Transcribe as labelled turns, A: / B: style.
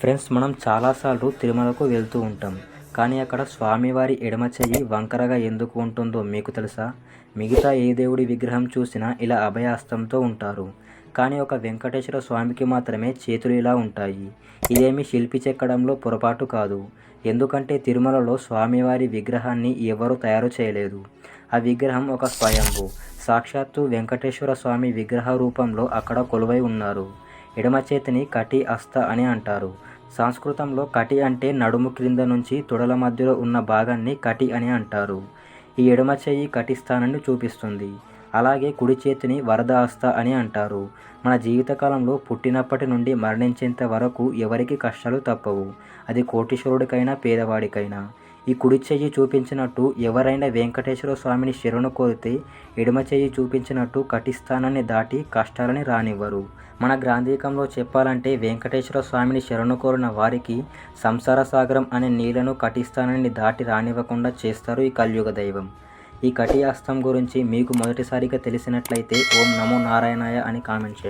A: Friends మనం చాలాసార్లు తిరుమలకు వెళ్తూ ఉంటాం. కానీ అక్కడ స్వామివారి ఎడమ చెయ్యి వంకరగా ఎందుకు ఉంటుందో మీకు తెలుసా? మిగతా ఏ దేవుడి విగ్రహం చూసినా ఇలా అభయాస్తంతో ఉంటారు. కానీ ఒక వెంకటేశ్వర స్వామికి మాత్రమే చేతులు ఇలా ఉంటాయి. ఇదేమి శిల్పి చెక్కడంలో పొరపాటు కాదు. ఎందుకంటే తిరుమలలో స్వామివారి విగ్రహాన్ని ఎవరూ తయారు చేయలేదు. ఆ విగ్రహం ఒక స్వయంభు. సాక్షాత్తు వెంకటేశ్వర స్వామి విగ్రహ రూపంలో అక్కడ కొలువై ఉన్నారు. ఎడమ చేతిని కటి అస్త అని అంటారు. సంస్కృతంలో కటి అంటే నడుము క్రింద నుంచి తొడల మధ్యలో ఉన్న భాగాన్ని కటి అని అంటారు. ఈ ఎడమ చెయ్యి కటి స్థానాన్ని చూపిస్తుంది. అలాగే కుడి చేతిని వరదహస్త అని అంటారు. మన జీవితకాలంలో పుట్టినప్పటి నుండి మరణించేంత వరకు ఎవరికి కష్టాలు తప్పవు. అది కోటీశ్వరుడికైనా పేదవాడికైనా. ఈ కుడి చెయ్యి చూపించినట్టు ఎవరైనా వెంకటేశ్వర స్వామిని శరణు కోరితే ఎడమ చెయ్యి చూపించినట్టు కటిస్థానాన్ని దాటి కష్టాలని రానివ్వరు. మన గ్రాంధీకంలో చెప్పాలంటే వెంకటేశ్వర స్వామిని శరణు కోరిన వారికి సంసార సాగరం అనే నీళ్ళను కటిస్థానాన్ని దాటి రానివ్వకుండా చేస్తారు ఈ కలియుగ దైవం. ఈ కటి హస్తం గురించి మీకు మొదటిసారిగా తెలిసినట్లయితే ఓం నమో నారాయణాయ అని కామెంట్ చేయండి.